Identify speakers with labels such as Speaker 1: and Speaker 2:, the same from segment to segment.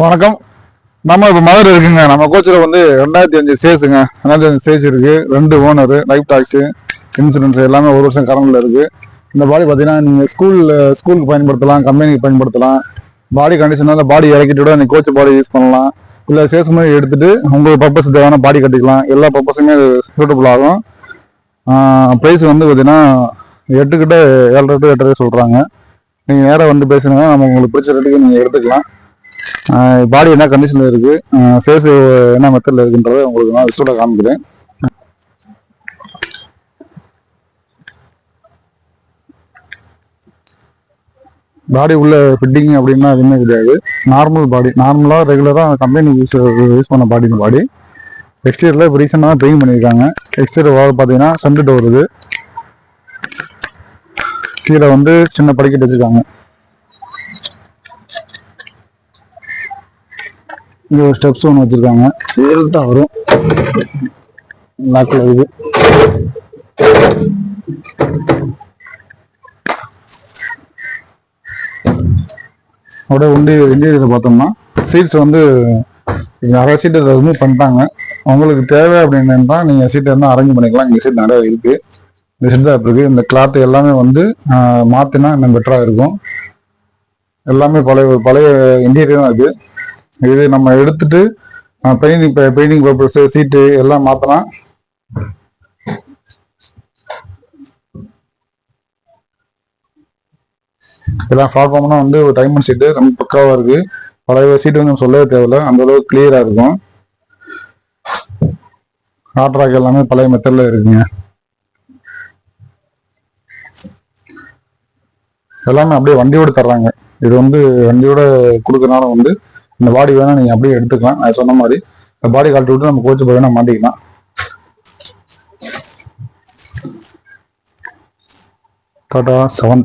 Speaker 1: வணக்கம். நம்ம இப்போ மதுரை இருக்குங்க. நம்ம கோச்சில் வந்து ரெண்டாயிரத்தி அஞ்சு சேஸுங்க ரெண்டாயிரத்தி அஞ்சு சேஸ் இருக்குது ரெண்டு ஓனர் லைஃப் டாக்ஸு இன்சூரன்ஸ் எல்லாமே ஒரு வருஷம் கரண்டில் இருக்குது இந்த பாடி பார்த்தீங்கன்னா நீங்கள் ஸ்கூலில் ஸ்கூலுக்கு பயன்படுத்தலாம் கம்பெனிக்கு பயன்படுத்தலாம். பாடி கண்டிஷனாக அந்த பாடி இறக்கிட்டு கூட நீங்கள் கோச்சு பாடி யூஸ் பண்ணலாம். இல்லை சேஸ் மாதிரி எடுத்துகிட்டு உங்களுக்கு பர்பஸ் தேவையான பாடி கட்டிக்கலாம். எல்லா பர்பஸுமே சூட்டபுள் ஆகும். ப்ரைஸ் வந்து பார்த்தீங்கன்னா எட்டு கிட்ட ஏழரை டு எட்டரை சொல்கிறாங்க நீங்கள் நேராக வந்து பேசுனீங்கன்னா நம்ம உங்களுக்கு பிடிச்ச ரேட்டுக்கு நீங்கள் எடுத்துக்கலாம். பாடி என்ன கண்டிஷனில் இருக்கு? சேல்ஸ் என்ன மெத்தடில் இருக்குன்றதை உங்களுக்கு நான் லிஸ்டோட காமிக்கிறேன். பாடி உள்ள ஃபிட்டிங் அப்படின்னா எதுவுமே கிடையாது. நார்மல் பாடி நார்மலாக ரெகுலராக கம்பெனி யூஸ் யூஸ் பண்ண பாடி இந்த பாடி எக்ஸ்டீரியரில் இப்போ ரீசெண்டாக பெயிண்ட் பண்ணியிருக்காங்க எக்ஸ்டீரியர் வால் பார்த்தீங்கன்னா சென்ட் டோர் இது. கீழே வந்து சின்ன படிக்கட்டு வச்சுருக்காங்க. இங்க ஒரு ஸ்டெப்ஸ் ஒன்று வச்சிருக்காங்க. இதில் வரும். லாக்கில் இது. அப்படியே உண்டி இன்டீரியர் பார்த்தோம்னா சீட்ஸ் வந்து நிறைய சீட்டு ரிமூவ் பண்ணிட்டாங்க. உங்களுக்கு தேவை அப்படின்னா நீங்கள் சீட்டை இருந்தால் அரேஞ்ச் பண்ணிக்கலாம். இங்கே சீட் நிறைய இருக்குது இந்த சீட் தான் இருக்குது இந்த கிளாத் எல்லாமே வந்து மாற்றினா இன்னும் பெட்டராக இருக்கும். எல்லாமே பழைய பழைய இன்டீரியர் தான் இருக்குது இது நம்ம எடுத்துட்டு பெயிண்டிங் பெயிண்டிங் பேப்பர்ஸ் சீட்டு எல்லாம் மாத்தலாம் எல்லாம் பிளாட்ஃபார்ம்னா வந்து ஒரு டைமண்ட் சீட்டு ரொம்ப பக்காவா இருக்கு. பழைய சீட்டு வந்து நம்ம சொல்லவே தேவையில்ல. அந்த அளவுக்கு கிளியரா இருக்கும். ஹாட் எல்லாமே பழைய மெத்தட்ல இருக்குங்க. எல்லாமே அப்படியே வண்டியோட தர்றாங்க. இது வந்து வண்டியோட கொடுக்கறனால வந்து இந்த பாடி வேணா நீங்க அப்படியே எடுத்துக்கலாம். நான் சொன்ன மாதிரி இந்த பாடி கழட்டி விட்டு நம்ம கோச்சு போய் மாட்டிக்கலாம். டாடா செவன்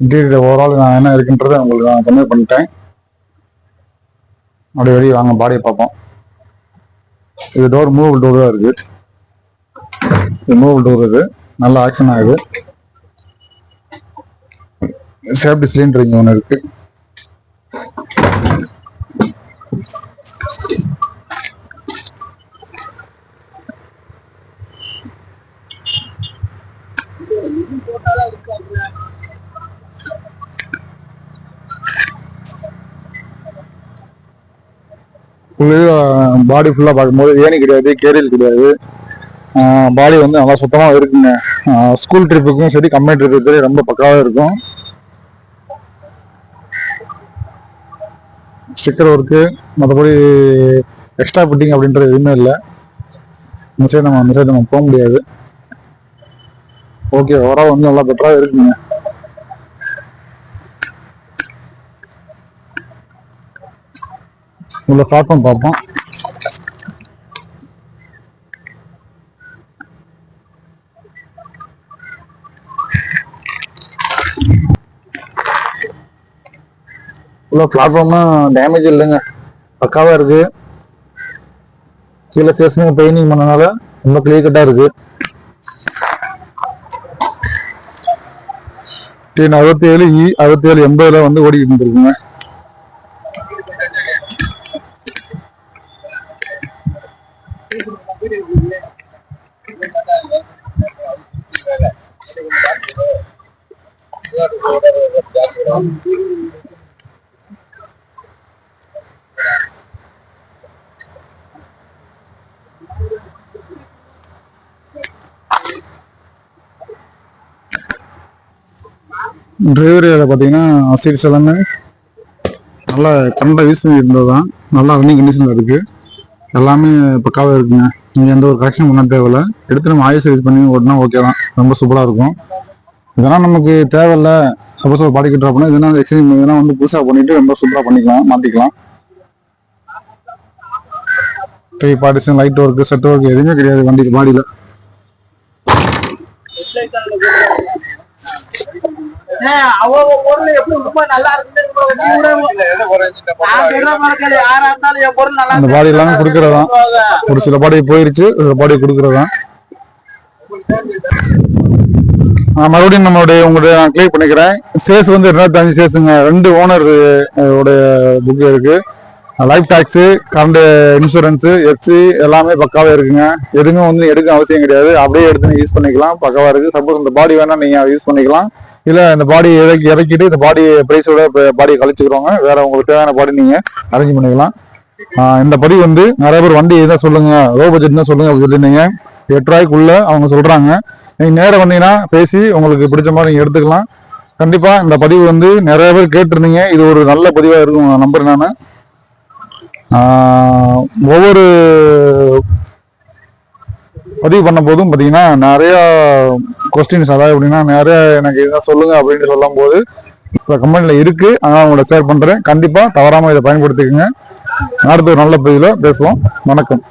Speaker 1: இன்டீரியர் ஓவரால் நான் என்ன இருக்குன்றதை உங்களுக்கு நான் கம்மி பண்ணிட்டேன். அப்படி வெளியே வாங்க பாடியை பார்ப்போம். இது டோர் மூவல் டோர் தான் இருக்கு. இது மூவல் டோர் இது. நல்ல ஆக்ஷன் ஆகுது சேஃப்டி சிலிண்டர் இங்கே ஒன்று இருக்கு. பாடி ஃபுல்லாக பார்க்கும்போது ஏணி கிடையாது கேரியல் கிடையாது. பாடி வந்து நல்லா சுத்தமாக இருக்குங்க. ஸ்கூல் ட்ரிப்புக்கும் சரி கம்பெனி ட்ரிப்புக்கும் சரி ரொம்ப பக்காவாக இருக்கும். ஸ்டிக்கர் ஒர்க்கு மற்றபடி எக்ஸ்ட்ரா ஃபிட்டிங் அப்படின்றது எதுவுமே இல்லை. இந்த சைடு நம்ம அந்த சைடு நம்ம போக முடியாது. ஓகே ஓவரால் வந்து நல்லா பெட்டராக இருக்குங்க. உள்ள பிளாட்ஃபார்ம் பார்ப்போம். உள்ள பிளாட்ஃபார்ம்னா டேமேஜ் இல்லைங்க. பக்காவாக இருக்கு. கீழே ஸ்டேஷனுக்கு பெயிண்டிங் பண்ணனால ரொம்ப கிளியர் கட்டாக இருக்கு. டிஎன் அறுபத்தி ஏழு இ அறுபத்தி ஏழு எண்பதுல வந்து ஓடிக்கிட்டு இருந்துருக்குங்க. டிரைவர் ஏரியாவில் பார்த்தீங்கன்னா சீட்ஸ் எல்லாமே நல்லா கரண்டாக யூஸ் பண்ணி இருந்தது தான். நல்லா ரன்னிங் கண்டிஷனில் இருக்குது எல்லாமே பக்காவாக இருக்குங்க. நீங்கள் எந்த ஒரு கரெக்ஷன் பண்ண தேவையில்ல. எடுத்து நம்ம ஆயில் சர்வீஸ் பண்ணி ஓட்டினா ஓகே தான். ரொம்ப சூப்பராக இருக்கும். இதெல்லாம் நமக்கு தேவையில்ல. சப்போஸ் ஒரு பாடி கட்டுற அப்படின்னா இதெல்லாம் எக்ஸ்சேஞ்ச் இதெல்லாம் வந்து புதுசாக பண்ணிட்டு ரொம்ப சூப்பராக பண்ணிக்கலாம் மாற்றிக்கலாம் tie partition light work set work எதுவுமே கிடையாது வண்டிக்கு பாடியில் அந்த பாடி எல்லாமே கொடுக்கறதா? ஒரு சில பாடி போயிருச்சு ஒரு சில பாடி கொடுக்கறதா? மறுபடியும் நம்மளுடைய உங்களுடைய நான் கிளியர் பண்ணிக்கிறேன். சேஸ் வந்து ரெண்டாயிரத்தி அஞ்சு சேஸுங்க. ரெண்டு ஓனர் உடைய புக் இருக்கு. Life tax current insurance FC எல்லாமே பக்காவே இருக்குங்க. எதுவுமே வந்து எடுக்க அவசியம் கிடையாது. அப்படியே எடுத்து யூஸ் பண்ணிக்கலாம். பக்காவா இருக்கு. சப்போஸ் இந்த பாடி வேணா நீங்க யூஸ் பண்ணிக்கலாம். இல்ல இந்த பாடி இறக்கி இறக்கிட்டு இந்த பாடி பிரைஸோட பாடியை கழிச்சுக்கிறோங்க வேற உங்களுக்கு தேவையான பாடி நீங்க அரேஞ்ச் பண்ணிக்கலாம். இந்த படி வந்து நிறைய பேர் வண்டி தான் சொல்லுங்க லோ பட்ஜெட் தான் சொல்லுங்க அப்படின்னு சொல்லியிருந்தீங்க. எட்டு ரூபாய்க்குள்ள அவங்க சொல்றாங்க. நீங்கள் நேரம் வந்தீங்கன்னா பேசி உங்களுக்கு பிடிச்ச மாதிரி நீங்கள் எடுத்துக்கலாம். கண்டிப்பாக இந்த பதிவு வந்து நிறைய பேர் கேட்டிருந்தீங்க. இது ஒரு நல்ல பதிவாக இருக்கும். நான் நம்புறேன் நான். ஒவ்வொரு பதிவு பண்ண போதும் பார்த்தீங்கன்னா நிறையா கொஸ்டின்ஸ் அதாவது எப்படின்னா நிறைய எனக்கு இதான் சொல்லுங்கள் அப்படின்னு சொல்லும் போது இப்போ கம்பெனியில் இருக்குது அதனால் உங்களை ஷேர் பண்ணுறேன் கண்டிப்பாக தவறாமல் இதை பயன்படுத்திக்கோங்க. அடுத்த ஒரு நல்ல பதிவில் பேசுவோம். வணக்கம்.